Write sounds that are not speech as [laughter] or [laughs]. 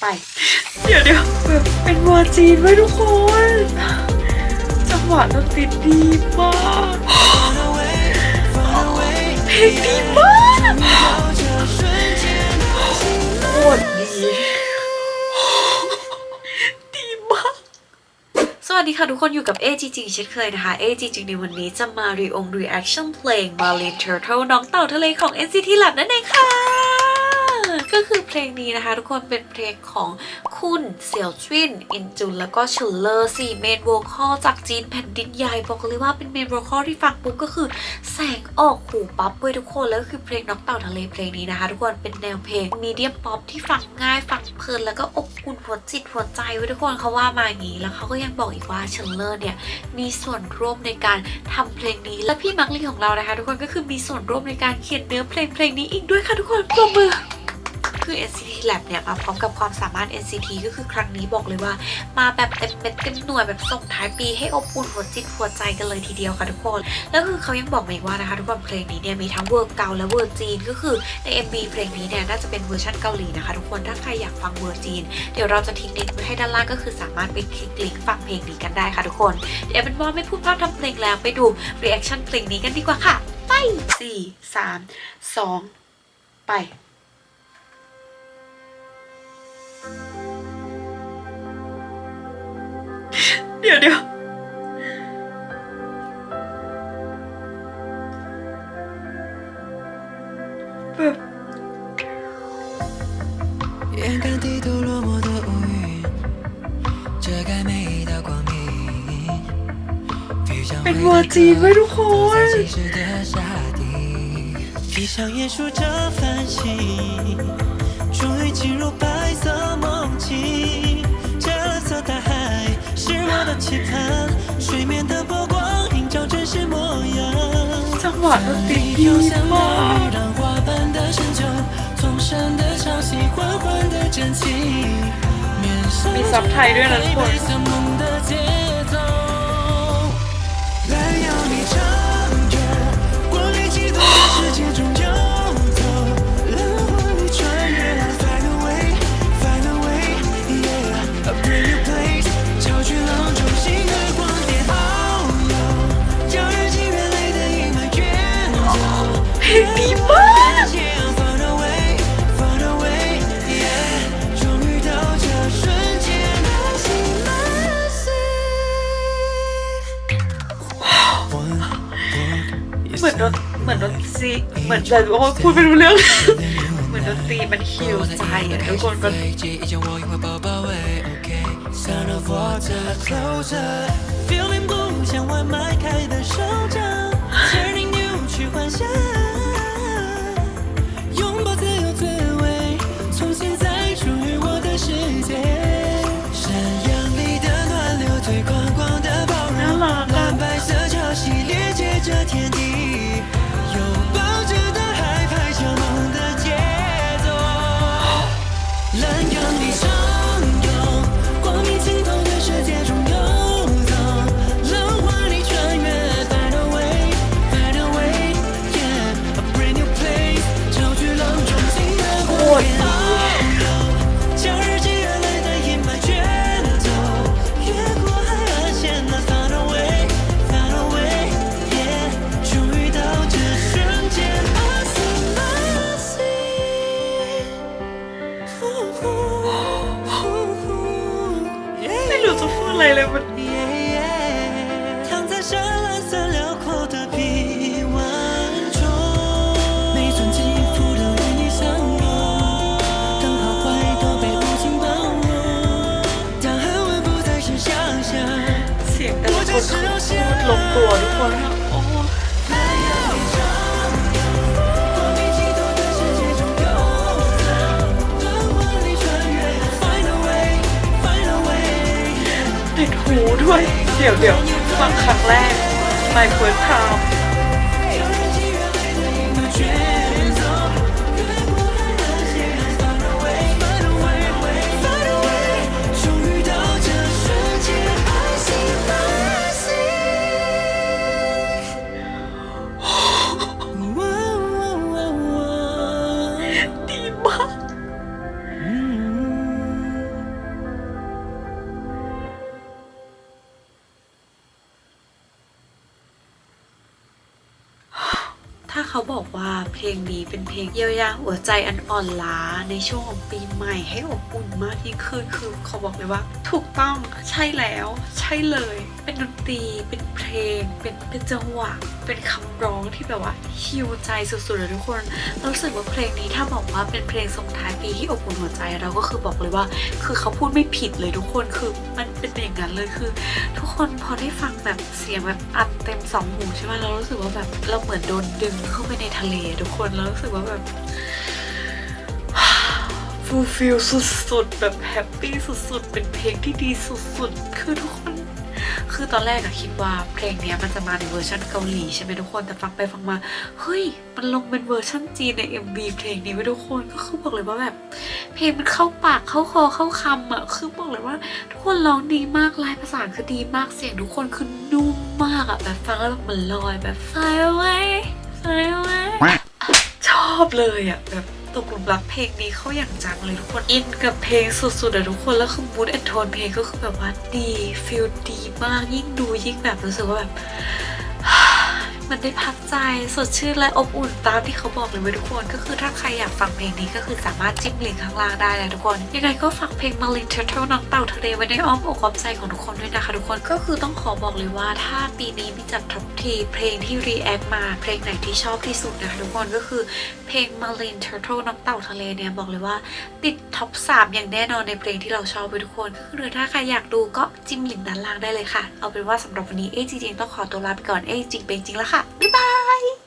ไป เดี๋ยวเดี๋ยวแบบเป็นวัวจีนไว้ทุกคน จังหวะดนตรีดีมากเพลงดีมากโคตรดีดีมาก สวัสดีค่ะทุกคนอยู่กับเอจริงเช่นเคยนะคะเอจริงในวันนี้จะมารีอง reaction เพลง Marlin Turtle น้องเต่าทะเลของ NCT Lab นั่นเองค่ะ ก็คือเพลงนี้นะคะ ทุกคนเป็นเพลงของคุณเสี่ยวชินอินจุนแล้วก็ชุนเลอร์สี่เมนโวคอลจากจีนแผ่นดินใหญ่บอกเลยว่าเป็นเมนโวคอลที่ฟังปุ๊บก็คือแสงออกหูปั๊บเว้ยทุกคนแล้วคือเพลงน้องเต่าทะเลเพลงนี้นะคะ ทุกคนเป็นแนวเพลงมีเดียมป๊อปที่ฟังง่ายฟังเพลินแล้วก็อบอุ่นหัวจิตหัวใจเว้ยทุกคนเขาว่ามาอย่างนี้แล้วเขาก็ยังบอกอีกว่าชุนเลอร์เนี่ยมีส่วนร่วมในการทำเพลงนี้และพี่มักลี่ของเรานะคะ ทุกคนก็คือมีส่วนร่วมในการเขียนเนื้อเพลงเพลงนี้อีกด้วยค่ะทุกคนปรบมือ คือ NCT Lab เนี่ยมาพร้อมกับความสามารถ NCT ก็คือครั้งนี้บอกเลยว่า มาแบบเต็มเม็ดเต็มหน่วยแบบส่งท้ายปีให้อบอุ่นหัวจิตหัวใจกันเลยทีเดียวค่ะทุกคน แล้วคือเขายังบอกมาอีกว่านะคะทุกคนเพลงนี้เนี่ยมีทั้งเวอร์เกาและเวอร์จีน ก็คือใน MV เพลงนี้เนี่ยน่าจะเป็นเวอร์ชันเกาหลีนะคะทุกคนถ้าใครอยากฟังเวอร์จีน เดี๋ยวเราจะทิ้งลิงก์ไว้ให้ด้านล่างก็คือสามารถไปคลิกลิงก์ฟังเพลงนี้กันได้ค่ะทุกคน เดี๋ยวเป็นว่าไม่พูดพร่ำทำเพลงแล้วไปดู reaction เพลงนี้กันดีกว่าค่ะ ไปสี่สามสองไป [laughs] 六六，不。眼看低头落寞的乌云，遮盖每一道光明。的。闭上眼，数着繁星。จังหวะดนตรี 你 ดี 就像 มาก 浪花般的深秋，从山的潮汐缓缓的蒸汽，面上 มีซับไทยด้วยนะทุกคน เหมือนดนเหมือนดนตรีเหมือนแต่ว่าพูดไม่รู้เรื่อง เหมือนดนตรีมันฮิวใจอะทุกคนมัน 一将我拥抱包围，OK。Sound of water closer, feeling blue 向外迈开的手掌，turning new 去幻想， คนคือพูดลงตัวทุกคนโอ้ติดหูด้วย เดี๋ยวเดี๋ยวฟังครั้งแรก my first time เขาบอกว่าเพลงนี้เป็นเพลงเยียวยาหัวใจอันอ่อนล้าในช่วงของปีใหม่ให้อบอุ่นมากยิ่งขึ้นคือเขาบอกเลยว่า ถูกต้องใช่แล้วใช่เลย เป็นดนตรีเป็นเพลง เป็นเป็นจังหวะ เป็นคำร้องที่แบบว่าฮิวใจสุดๆเลยทุกคนรารู้สึกว่าเพลงนี้ถ้าบอกว่าเป็นเพลงส่งท้ายปีที่อบอุ่นหัวใจเราก็คือบอกเลยว่า คือเขาพูดไม่ผิดเลยทุกคนคือมันเป็นอย่างนั้นเลยคือ ทุกคนพอได้ฟังแบบเสียงแบบอัดเต็มสองหูใช่ไหมเรารู้สึกว่าแบบเราเหมือนโดนดึงเข้าไปในทะเลทุกคนเรารู้สึกว่าแบบฟูลฟิลสุดๆ แบบแฮปปี้สุดๆ เป็นเพลงที่ดีสุดๆ คือทุกคน คือตอนแรกอะคิดว่าเพลงเนี้ยมันจะมาในเวอร์ชันเกาหลีใช่ไหมทุกคน แต่ฟังไปฟังมา เฮ้ย มันลงเป็นเวอร์ชันจีนใน MV เพลงนี้ไว้ทุกคน ก็คือบอกเลยว่าแบบ เพลงมันเข้าปากเข้าคอเข้าคำอะคือบอกเลยว่า ทุกคนร้องดีมากลายภาษาคือดีมากเสียงทุกคนคือนุ่มมากอะแบบฟังแล้วแบบมันลอยแบบ fly away fly away ชอบเลยอะแบบตกหลุมรักเพลงนี้เขาอย่างจังเลยทุกคนอินกับเพลงสุดๆอะทุกคนแล้วคือมูดแอนโทนเพลงก็คือแบบว่าดีฟิลดีมากยิ่งดูยิ่งแบบรู้สึกว่าแบบ มันได้พักใจสดชื่นและอบอุ่นตามที่เขาบอกเลยเว้ทุกคน ก็คือถ้าใครอยากฟังเพลงนี้ก็คือสามารถจิ้มลิงก์ข้างล่างได้นะทุกคน ยังไงก็ฝากเพลง Marlin Turtle น้องเต่าทะเลไว้ในอ้อมอกอ้อมใจของทุกคนด้วยนะคะทุกคนก็คือต้องขอบอกเลยว่าถ้าปีนี้มีจัดท็อปทีเพลงที่ react มาเพลงไหนที่ชอบที่สุดนะคะทุกคนก็คือเพลง Marlin Turtle น้องเต่าทะเลเนี่ยบอกเลยว่า ติดท็อป3อย่างแน่นอนในเพลงที่เราชอบไปทุกคนก็คือถ้าใครอยากดูก็จิ้มลิงก์ด้านล่างได้เลยค่ะ เอาเป็นว่าสำหรับวันนี้เอจริงต้องขอตัวลาไปก่อนเอจริงเป็นจริงแล้วค่ะ บ๊ายบาย